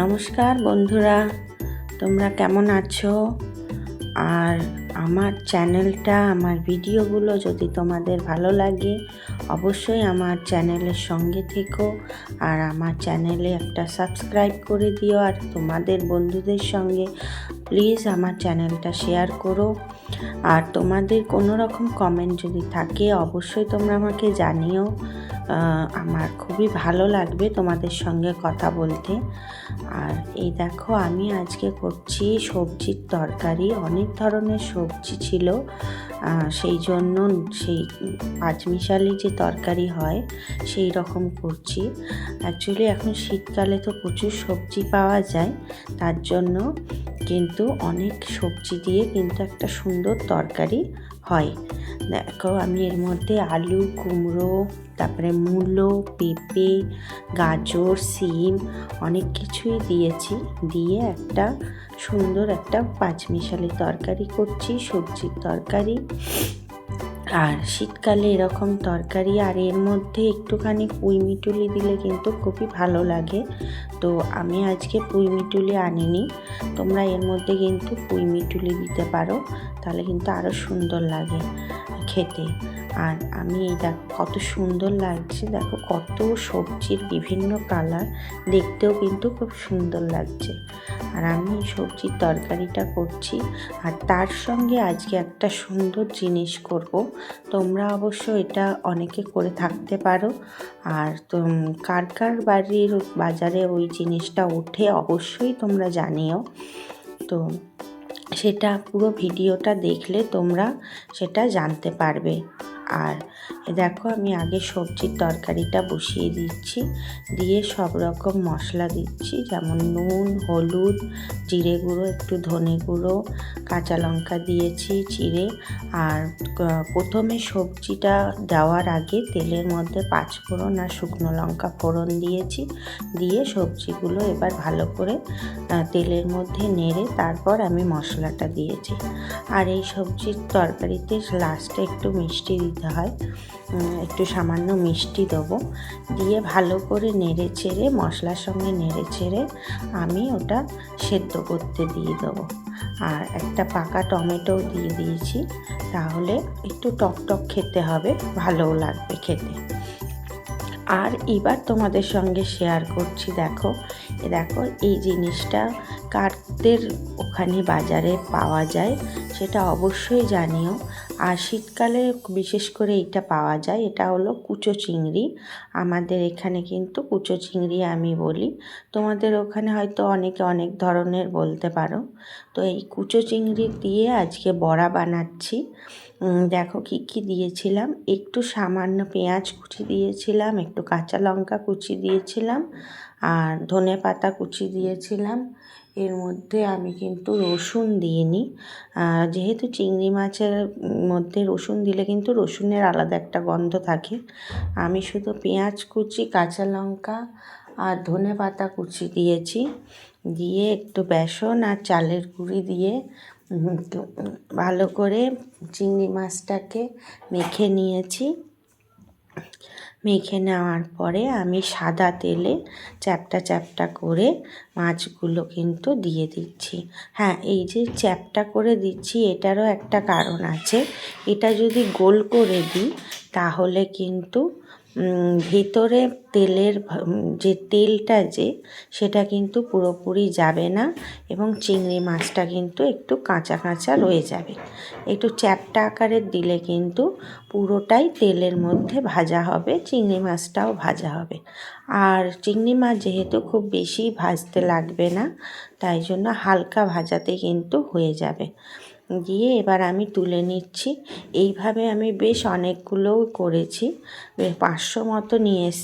নমস্কার বন্ধুরা, তোমরা কেমন আছো? আর আমার চ্যানেলটা, আমার ভিডিওগুলো যদি তোমাদের ভালো লাগে, অবশ্যই আমার চ্যানেলের সঙ্গে থেকো আর আমার চ্যানেলে একটা সাবস্ক্রাইব করে দিও আর তোমাদের বন্ধুদের সঙ্গে প্লিজ আমার চ্যানেলটা শেয়ার করো। আর তোমাদের কোনো রকম কমেন্ট যদি থাকে, অবশ্যই তোমরা আমাকে জানিও। আমার খুবই ভালো লাগবে তোমাদের সঙ্গে কথা বলতে। আর এই দেখো, আমি আজকে করছি সবজির তরকারি। অনেক ধরনের সবজি ছিল। সেই জন্য সেই পাঁচমিশালি যে তরকারি হয়, সেই রকম করছি। অ্যাকচুয়ালি এখন শীতকালে তো প্রচুর সবজি পাওয়া যায়, তার জন্য কিন্তু অনেক সবজি দিয়ে কিন্তু একটা সুন্দর তরকারি হয়। দেখো আমি এর মধ্যে আলু, কুমড়ো, তারপরে মূলো, পেঁপে, গাজর, সিম অনেক কিছুই দিয়েছি। দিয়ে একটা সুন্দর একটা পাঁচমিশালি তরকারি করছি, সবজির তরকারি। আর শীতকালে এরকম তরকারি আর এর মধ্যে একটুখানি পুঁই মিটুলি দিলে কিন্তু খুবই ভালো লাগে। তো আমি আজকে পুঁই মিটুলি আনিনি। তোমরা এর মধ্যে কিন্তু পুঁই মিটুলি দিতে পারো, তাহলে কিন্তু আরও সুন্দর লাগে খেতে। আর আমি এই দেখ, কত সুন্দর লাগছে, দেখো কত সবজির বিভিন্ন কালার দেখতেও কিন্তু খুব সুন্দর লাগছে। আর আমি এই সবজির তরকারিটা করছি, আর তার সঙ্গে আজকে একটা সুন্দর জিনিস করব। তোমরা অবশ্য এটা অনেকে করে থাকতে পারো, আর কার কার বাড়ির বাজারে ওই জিনিসটা ওঠে অবশ্যই তোমরা জানিও। তো সেটা পুরো ভিডিওটা দেখলে তোমরা সেটা জানতে পারবে। আর দেখো আমি আগে সবজির তরকারিটা বসিয়ে দিচ্ছি। দিয়ে সব রকম মশলা দিচ্ছি, যেমন নুন, হলুদ, জিরে গুঁড়ো, একটু ধনে গুঁড়ো, কাঁচা লঙ্কা দিয়েছি চিড়ে। আর প্রথমে সবজিটা দেওয়ার আগে তেলের মধ্যে পাঁচ ফোড়ন আর শুকনো লঙ্কা ফোড়ন দিয়েছি। দিয়ে সবজিগুলো এবার ভালো করে তেলের মধ্যে নেড়ে তারপর আমি মশলাটা দিয়েছি। আর এই সবজির তরকারিতে লাস্টে একটু মিষ্টি দিতে হয়। একটু সামান্য মিষ্টি দেবো। দিয়ে ভালো করে নেড়ে চেড়ে, মশলার সঙ্গে নেড়ে চেড়ে আমি ওটা সেদ্ধ করতে দিয়ে দেবো। আর একটা পাকা টমেটো দিয়ে দিয়েছি, তাহলে একটু টক টক খেতে হবে, ভালোও লাগবে খেতে। আর এবার তোমাদের সঙ্গে শেয়ার করছি, দেখো। এ দেখো, এই জিনিসটা কাঠদের ওখানে বাজারে পাওয়া যায়, সেটা অবশ্যই জানিও। আর শীতকালে বিশেষ করে এইটা পাওয়া যায়, এটা হলো কুচো চিংড়ি। আমাদের এখানে কিন্তু কুচো চিংড়ি আমি বলি। তোমাদের ওখানে হয়তো অনেকে অনেক ধরনের বলতে পারো। তো এই কুচো চিংড়ি দিয়ে আজকে বড়া বানাচ্ছি। দেখো কি কি দিয়েছিলাম। একটু সামান্য পেঁয়াজ কুচি দিয়েছিলাম, একটু কাঁচা লঙ্কা কুচি দিয়েছিলাম, আর ধনে পাতা কুচি দিয়েছিলাম। এর মধ্যে আমি কিন্তু রসুন দিইনি। যেহেতু চিংড়ি মাছের মধ্যে রসুন দিলে কিন্তু রসুনের আলাদা একটা গন্ধ থাকে। আমি শুধু পেঁয়াজ কুচি, কাঁচা লঙ্কা আর ধনে পাতা কুচি দিয়েছি। দিয়ে একটু বেসন আর চালের গুঁড়ি দিয়ে ভালো করে চিংড়ি মাছটাকে মেখে নিয়েছি। মেখে নেওয়ার পরে আমি সাদা তেলে চ্যাপটা চ্যাপটা করে মাছগুলো কিন্তু দিয়ে দিচ্ছি। হ্যাঁ এই যে চ্যাপটা করে দিচ্ছি, এটারও একটা কারণ আছে। এটা যদি গোল করে দিই, তাহলে কিন্তু ভেতরে তেলের যে তেলটা যে, সেটা কিন্তু পুরোপুরি যাবে না এবং চিংড়ি মাছটা কিন্তু একটু কাঁচা কাঁচা রয়ে যাবে। একটু চ্যাপটা আকারের দিলে কিন্তু পুরোটাই তেলের মধ্যে ভাজা হবে, চিংড়ি মাছটাও ভাজা হবে। আর চিংড়ি মাছ যেহেতু খুব বেশি ভাজতে লাগবে না, তাই জন্য হালকা ভাজাতে কিন্তু হয়ে যাবে। দিয়ে এবার আমি তুলে নিচ্ছি। এইভাবে আমি বেশ অনেকগুলোও করেছি। পাঁচশো মতো নিয়ে এসেছি।